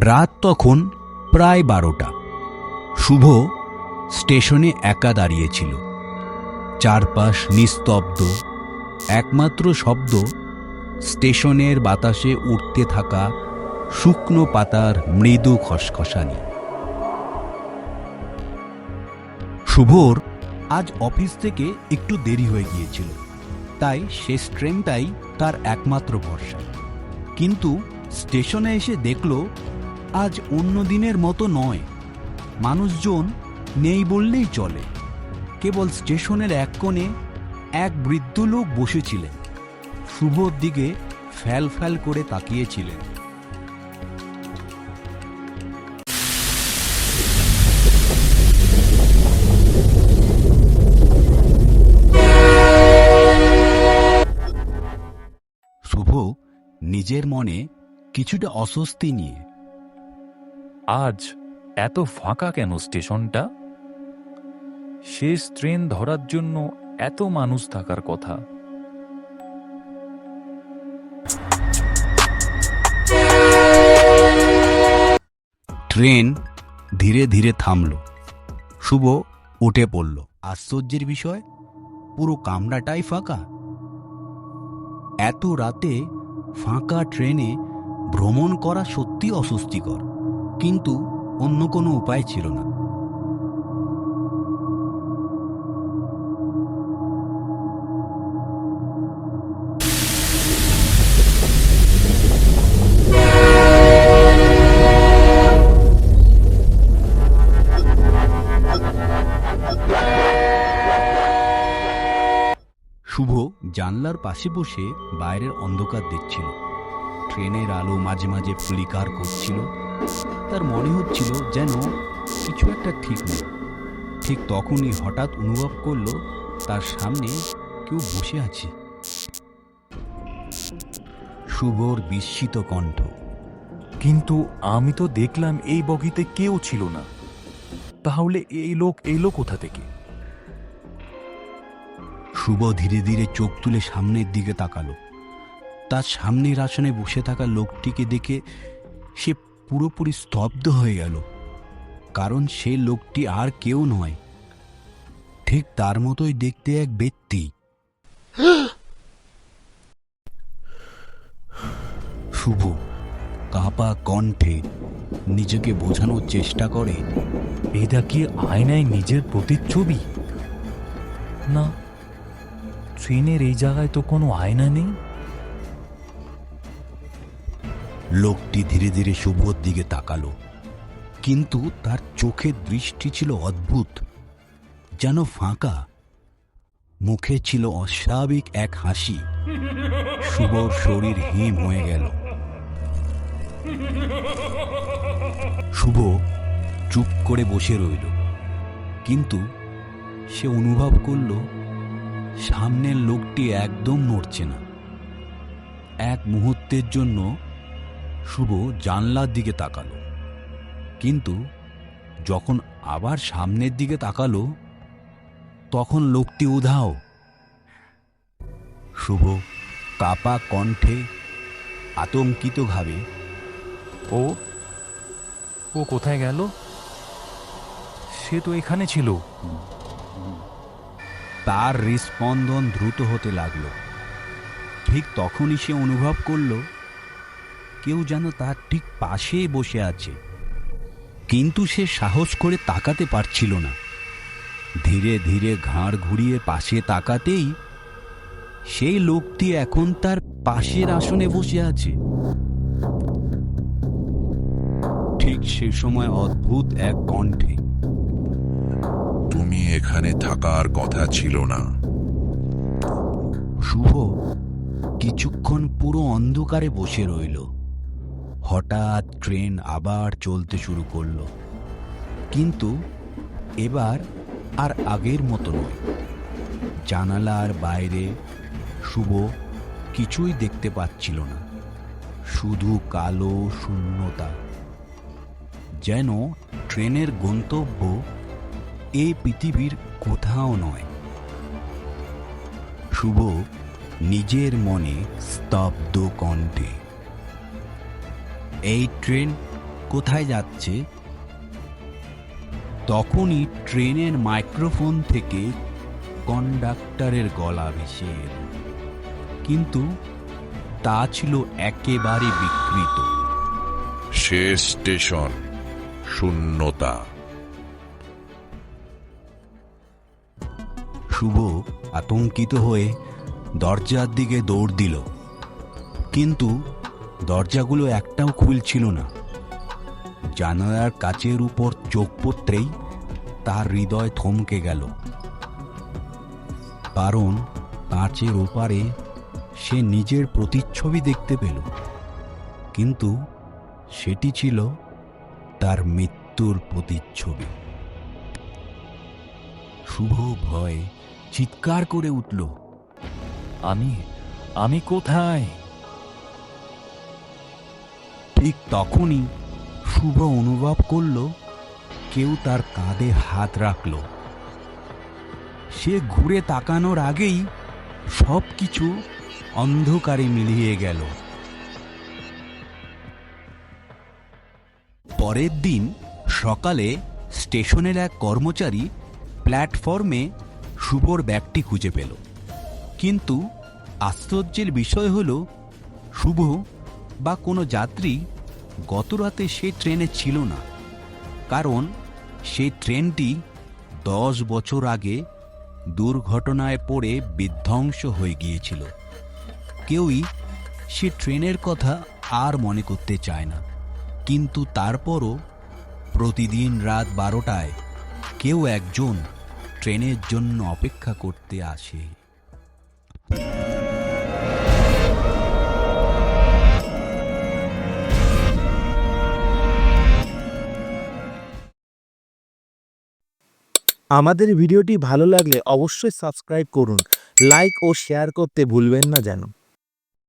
রাত তখন প্রায় বারোটা। শুভ স্টেশনে একা দাঁড়িয়েছিল। চারপাশ নিস্তব্ধ। একমাত্র শব্দ স্টেশনের বাতাসে উঠতে থাকা শুকনো পাতার মৃদু খসখসানি। শুভর আজ অফিস থেকে একটু দেরি হয়ে গিয়েছিল, তাই শেষ ট্রেনটাই তার একমাত্র ভরসা। কিন্তু স্টেশনে এসে দেখল আজ অন্য দিনের মতো নয়। মানুষজন নেই বললেই চলে। কেবল স্টেশনের এক কোণে এক বৃদ্ধ লোক বসেছিলেন। শুভর দিকে ফ্যাল ফ্যাল করে তাকিয়েছিলেন। শুভ নিজের মনে কিছুটা অস্বস্তি নিয়ে আজ এত ফাঁকা কেন স্টেশনটা? শেষ ট্রেন ধরার জন্য এত মানুষ থাকার কথা। ট্রেন ধীরে ধীরে থামল। শুভ উঠে পড়ল। আশ্চর্যের বিষয়, পুরো কামরাটাই ফাঁকা। এত রাতে ফাঁকা ট্রেনে ভ্রমণ করা সত্যি অস্বস্তিকর। কিন্তু অন্য কোনো উপায় ছিল না। শুভ জানলার পাশে বসে বাইরের অন্ধকার দেখছিল। ট্রেনের আলো মাঝে মাঝে ফ্লিকার করছিল। তার মনে হচ্ছিল যেন কিছু একটা ঠিক নেই। ঠিক তখনই হঠাৎ অনুভব করল তার সামনে কেউ বসে আছে। শুভর বিস্মিত কণ্ঠ। কিন্তু আমি তো দেখলাম এই বগিতে কেউ ছিল না। তাহলে এই লোক এলো কোথা থেকে? শুভ ধীরে ধীরে চোখ তুলে সামনের দিকে তাকালো। তার সামনের আসনে বসে থাকা লোকটিকে দেখে সে পুরোপুরি স্তব্ধ হয়ে গেল, কারণ সে লোকটি আর কেউ নয়। ঠিক তার মতোই দেখতে এক ব্যক্তি। শুভ, কাপা কণ্ঠে নিজেকে বোঝানোর চেষ্টা করে এটা কি আয়নায় নিজের প্রতিচ্ছবি? না, ট্রেনের এই জায়গায় তো কোনো আয়না নেই। লোকটি ধীরে ধীরে শুভর দিকে তাকালো। কিন্তু তার চোখের দৃষ্টি ছিল অদ্ভুত, যেন ফাঁকা। মুখে ছিল অস্বাভাবিক এক হাসি। শুভর শরীর হিম হয়ে গেল। শুভ চুপ করে বসে রইল। কিন্তু সে অনুভব করল, সামনের লোকটি একদম নড়ছে না। এক মুহূর্তের জন্য শুভ জানলার দিকে তাকালো। কিন্তু যখন আবার সামনের দিকে তাকালো, তখন লোকটি উধাও। শুভ কাপা কণ্ঠে আতঙ্কিত ভাবে ও ও কোথায় গেল? সে তো এখানে ছিল। তার হৃস্পন্দন দ্রুত হতে লাগল। ঠিক তখনই সে অনুভব করল কেউ যেন তার ঠিক পাশে বসে আছে। কিন্তু সে সাহস করে তাকাতে পারছিল না। ধীরে ধীরে ঘাড় ঘুরিয়ে পাশে তাকাতেই সেই লোকটি এখন তার পাশের আসনে বসে আছে। ঠিক সে সময় অদ্ভুত এক কণ্ঠে তুমি এখানে থাকার কথা ছিল না। শুভ কিছুক্ষণ পুরো অন্ধকারে বসে রইল। হঠাৎ ট্রেন আবার চলতে শুরু করল। কিন্তু এবার আর আগের মতো নয়। জানালার বাইরে শুভ কিছুই দেখতে পাচ্ছিল না। শুধু কালো শূন্যতা। যেন ট্রেনের গন্তব্য এই পৃথিবীর কোথাও নয়। শুভ নিজের মনে স্তব্ধ কণ্ঠে এই ট্রেন কোথায় যাচ্ছে? তখনই ট্রেনের মাইক্রোফোন থেকে কন্ডাক্টরের গলা ভেসে এলো। কিন্তু তা ছিল একেবারে বিকৃত। শেষ স্টেশন শূন্যতা। শুভ আতঙ্কিত হয়ে দরজার দিকে দৌড় দিল। কিন্তু দরজাগুলো একটাও খুলছিল না। জানালার কাচের উপর চোখ পড়তেই তার হৃদয় থমকে গেল। কারণ কাঁচের ওপারে সে নিজের প্রতিচ্ছবি দেখতে পেল, কিন্তু সেটি ছিল তার মৃত্যুর প্রতিচ্ছবি। শুভ ভয় চিৎকার করে উঠল, আমি আমি কোথায়? ঠিক তখনই শুভ অনুভব করল, কেউ তার কাঁধে হাত রাখল। সে ঘুরে তাকানোর আগেই সব কিছু অন্ধকারে মিলিয়ে গেল। পরের দিন সকালে স্টেশনের এক কর্মচারী প্ল্যাটফর্মে শুভর ব্যাগটি খুঁজে পেল। কিন্তু আশ্চর্যের বিষয় হল, শুভ বা কোনো যাত্রী গতরাতে সে ট্রেনে ছিল না, কারণ সেই ট্রেনটি দশ বছর আগে দুর্ঘটনায় পড়ে বিধ্বংস হয়ে গিয়েছিল। কেউই সে ট্রেনের কথা আর মনে করতে চায় না। কিন্তু তারপরও প্রতিদিন রাত বারোটায় কেউ একজন ট্রেনের জন্য অপেক্ষা করতে আসে। আমাদের ভিডিওটি ভালো লাগলে অবশ্যই সাবস্ক্রাইব করুন লাইক ও শেয়ার করতে ভুলবেন না যেন।